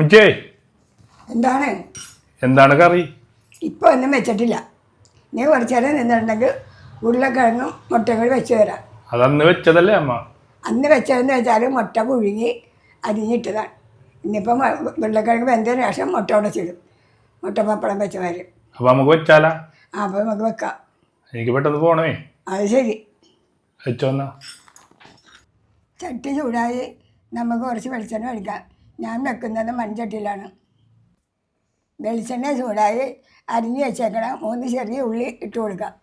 മുച്ചേ എന്താണ്? എന്താണ് കറി? ഇപ്പോൾ ഒന്നും വെച്ചിട്ടില്ല. നീ കുറച്ചേരം നിന്നിട്ടുണ്ടെങ്കിൽ ഉരുളക്കിഴങ്ങും മുട്ടയും കൂടി വെച്ച് തരാം. അതന്ന് വെച്ചതല്ലേ അമ്മ? അന്ന് വെച്ചതെന്ന് വെച്ചാൽ മുട്ട പുഴുങ്ങി അരിഞ്ഞിട്ടതാണ്. ഇന്നിപ്പം ഉരുളക്കിഴങ്ങ് വെന്തതിന് ശേഷം മുട്ട ഉടച്ചിടും മുട്ട പപ്പടം വെച്ച വരും അപ്പൊ നമുക്ക് വെച്ചാലാ? ആ അപ്പോൾ നമുക്ക് വെക്കാം. എനിക്ക് പെട്ടെന്ന് പോണേ. അത് ശരി. വെച്ചോന്നാ ചട്ടി ചൂടായി നമുക്ക് കുറച്ച് വെളിച്ചെണ്ണ ഒഴിക്കാം. ഞാൻ വെക്കുന്നത് മൺചട്ടിയിലാണ്. വെളിച്ചെണ്ണ ചൂടായി അരിഞ്ഞ് വെച്ചേക്കണം. മൂന്ന് ചെറിയ ഉള്ളി ഇട്ട് കൊടുക്കാം.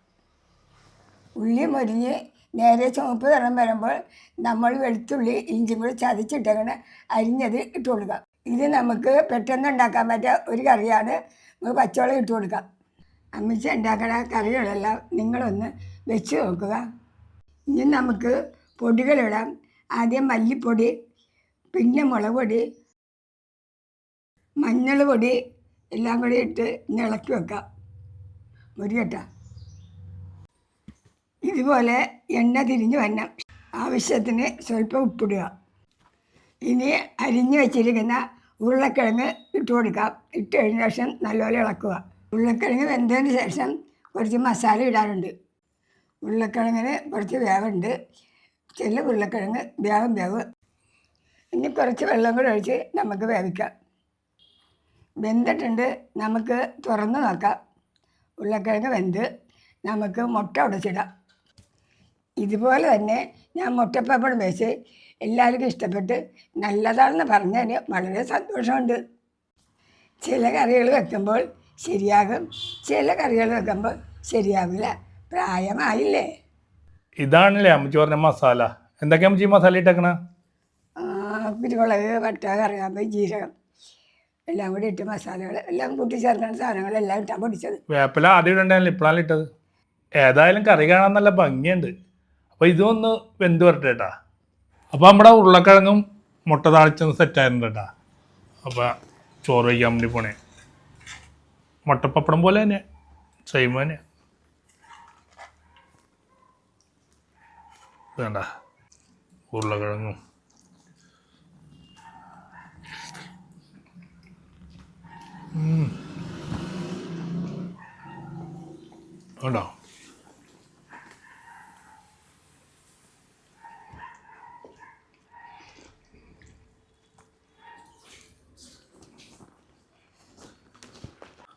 ഉള്ളി മൊരിഞ്ഞ് നേരെ ചുവപ്പ് നിറം വരുമ്പോൾ നമ്മൾ വെളുത്തുള്ളി ഇഞ്ചിയും കൂടി ചതച്ചിട്ടങ്ങനെ അരിഞ്ഞത് ഇട്ട് കൊടുക്കാം. ഇത് നമുക്ക് പെട്ടെന്ന് ഉണ്ടാക്കാൻ പറ്റിയ ഒരു കറിയാണ്. നമുക്ക് പച്ചവെള്ളം ഇട്ട് കൊടുക്കാം. അമ്മിച്ച് ഉണ്ടാക്കണ കറികളെല്ലാം നിങ്ങളൊന്ന് വെച്ച് നോക്കുക. ഇനി നമുക്ക് പൊടികളിടാം. ആദ്യം മല്ലിപ്പൊടി പിന്നെ മുളക് പൊടി മഞ്ഞൾ പൊടി എല്ലാം കൂടി ഇട്ട് ഇളക്കി വെക്കാം. മുരികട്ട ഇതുപോലെ എണ്ണ തിരിഞ്ഞ് വരണം. ആവശ്യത്തിന് സ്വല്പം ഉപ്പിടുക. ഇനി അരിഞ്ഞു വെച്ചിരിക്കുന്ന ഉരുളക്കിഴങ്ങ് ഇട്ട് കൊടുക്കാം. ഇട്ട് കഴിഞ്ഞ ശേഷം നല്ലപോലെ ഇളക്കുക. ഉരുളക്കിഴങ്ങ് വെന്തതിന് ശേഷം കുറച്ച് മസാല ഇടാറുണ്ട്. ഉരുളക്കിഴങ്ങിന് കുറച്ച് വേവുണ്ട്. ചില ഉരുളക്കിഴങ്ങ് വേഗം വേവ്. ഇനി കുറച്ച് വെള്ളം കൂടെ ഒഴിച്ച് നമുക്ക് വേവിക്കാം. വെന്തിട്ടുണ്ട്. നമുക്ക് തുറന്ന് നോക്കാം. ഉരുളക്കിഴങ്ങ് വെന്ത് നമുക്ക് മുട്ട ഉടച്ചിടാം. ഇതുപോലെ തന്നെ ഞാൻ മുട്ടപ്പപ്പടം വെച്ച് എല്ലാവർക്കും ഇഷ്ടപ്പെട്ട് നല്ലതാണെന്ന് പറഞ്ഞതിന് വളരെ സന്തോഷമുണ്ട്. ചില കറികൾ വെക്കുമ്പോൾ ശരിയാകും. ചില കറികൾ വെക്കുമ്പോൾ ശരിയാവില്ല. പ്രായമായില്ലേ? ഇതാണല്ലേ അമ്മച്ചി പറഞ്ഞ മസാല. എന്തൊക്കെയാ അമ്മച്ചി മസാല ഇട്ടേക്കണ? ആ, കുരുമുളക് പട്ട കറിയാമ്പ് ജീരകം. എല്ലാം കൂടി ഇട്ട് മസാലകൾ എല്ലാം കൂട്ടി ചേർക്കുന്ന സാധനങ്ങളെല്ലാം ഇട്ടാ പൊടിച്ചത്. വേപ്പില ആദ്യം ഇടണ്ടായാലും ഇപ്പോഴാണ് ഇട്ടത്. ഏതായാലും കറി കാണാൻ നല്ല ഭംഗിയുണ്ട്. അപ്പോൾ ഇതൊന്ന് വെന്ത് വരട്ടെ കേട്ടാ അപ്പോൾ നമ്മുടെ ഉരുളക്കിഴങ്ങും മുട്ട താളിച്ചൊന്ന് സെറ്റായിട്ടുണ്ട് കേട്ടാ അപ്പോൾ ചോറ് വയ്ക്കാൻ വേണ്ടി പോണേ. മുട്ടപ്പപ്പടം പോലെ തന്നെ സെയിം തന്നെ. വേണ്ട. ഉരുളക്കിഴങ്ങും ഉണ്ടോ?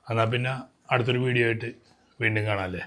എന്നാൽ പിന്നെ അടുത്തൊരു വീഡിയോ ആയിട്ട് വീണ്ടും കാണാമല്ലേ